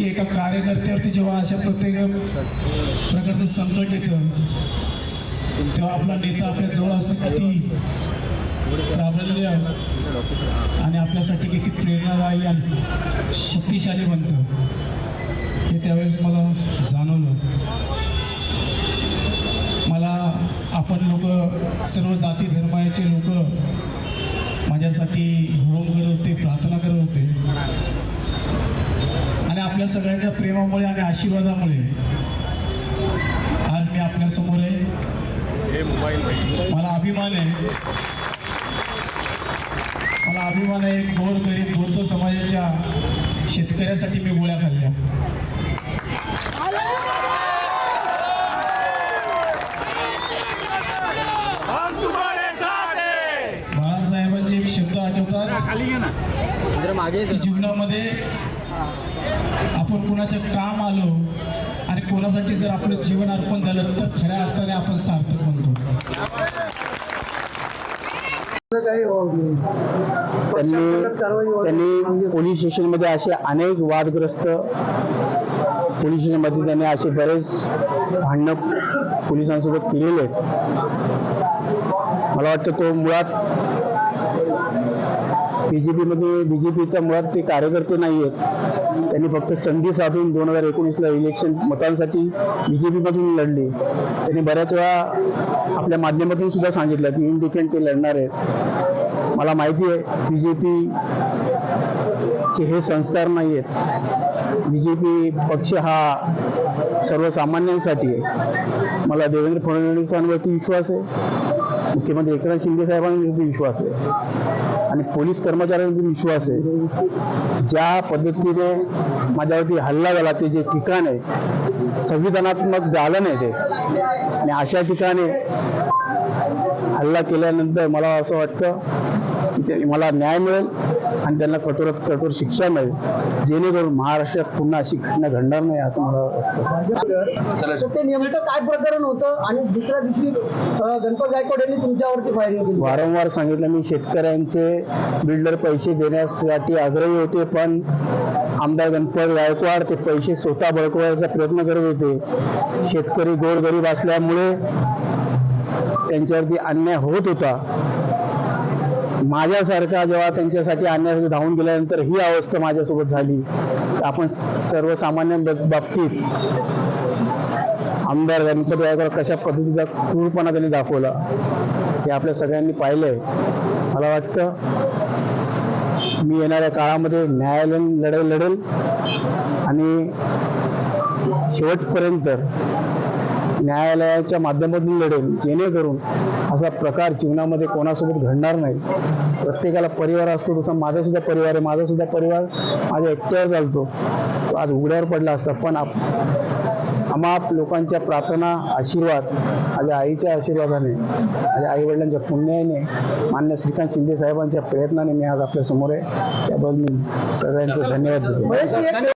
की एका कार्यकर्त्यावरती जेव्हा अशा प्रत्येक प्रकारचं संकट येतं तेव्हा आपला नेता आपल्या जवळ असणं किती प्राबल्य आणि आपल्यासाठी किती प्रेरणादायी आणि शक्तिशाली बनतं हे त्यावेळेस मला जाणवलं. मला आपण लोक सर्व जाती धर्माचे लोक माझ्यासाठी होम करत होते. आणि आपल्या सगळ्यांच्या प्रेमामुळे आणि आशीर्वादामुळे आज मी आपल्यासमोर आहे. मला अभिमान आहे. मला अभिमान आहे गोर गरीब बौद्ध समाजाच्या शेतकऱ्यासाठी मी गोळ्या खाल्ल्या. बाळासाहेबांचे एक शब्द आठवतात. जीवनामध्ये आपण कुणाच्या काम आलो आणि कोणासाठी जर आपलं जीवन अर्पण झालं तर खऱ्या अर्थाने आपण सार्थक बनतो. त्यांनी त्यांनी पोलीस स्टेशनमध्ये असे अनेक वादग्रस्त पोलीस स्टेशनमध्ये त्यांनी असे बरेच भांडणं पोलिसांसोबत केलेले आहेत. मला वाटतं तो मुळात बीजेपीमध्ये बीजेपीचा मुळात ते कार्यकर्ते नाही आहेत त्यांनी फक्त संधी साधून दोन हजार एकोणीसला इलेक्शन मतांसाठी बी जे पीमधून लढले. त्यांनी बऱ्याच वेळा आपल्या माध्यमातून सुद्धा सांगितलं की इंडिपेंड ते लढणार आहेत. मला माहिती आहे बी जे पी चे हे संस्कार नाही आहेत बी जे पी पक्ष हा सर्वसामान्यांसाठी आहे. मला देवेंद्र फडणवीसांवरती विश्वास आहे. मुख्यमंत्री एकनाथ शिंदे साहेबांवरती विश्वास आहे आणि पोलीस कर्मचाऱ्यांवरती विश्वास आहे ज्या पद्धतीने माझ्यावरती हल्ला झाला ते जे ठिकाण आहे संविधानात्मक दालन आहे ते आणि अशा ठिकाणी हल्ला केल्यानंतर मला असं वाटतं की ते मला न्याय मिळेल. आणि त्यांना कठोरात कठोर शिक्षा मिळेल. जेणेकरून महाराष्ट्रात पुन्हा अशी घटना घडणार नाही असं मला वाटतं. तर ते नेमकं काय प्रकरण होतं? आणि दुसऱ्या दिवशी गणपत गायकवाड यांनी तुमच्यावरती फायरिंग केली. वारंवार सांगितलं मी शेतकऱ्यांचे बिल्डर पैसे देण्यासाठी आग्रही होते पण आमदार गणपत गायकवाड ते पैसे स्वतः बळकवायचा प्रयत्न करत होते. शेतकरी गोरगरीब असल्यामुळे त्यांच्यावरती अन्याय होत होता. माझ्यासारखा जेव्हा त्यांच्यासाठी आणण्यासाठी धावून गेल्यानंतर ही अवस्था माझ्यासोबत झाली. आपण सर्वसामान्य बाबतीत आमदार गणपती आयकर कशा पद्धतीचा क्रूरपणा त्यांनी दाखवला हे आपल्या सगळ्यांनी पाहिलंय. मला वाटतं मी येणाऱ्या काळामध्ये न्यायालयीन लढाई लढेल आणि शेवटपर्यंत न्यायालयाच्या माध्यमातून लढेल जेणेकरून असा प्रकार जीवनामध्ये कोणासोबत घडणार नाही. प्रत्येकाला परिवार असतो तसा माझा सुद्धा परिवार आहे माझा सुद्धा परिवार माझ्या एकट्यावर चालतो. तो आज उघड्यावर पडला असता पण आप अमाप लोकांच्या प्रार्थना आशीर्वाद माझ्या आईच्या आशीर्वादाने माझ्या आई वडिलांच्या पुण्याने मान्य श्रीकांत शिंदे साहेबांच्या प्रयत्नाने मी आज आपल्यासमोर आहे. त्याबद्दल मी सगळ्यांचे धन्यवाद देतो.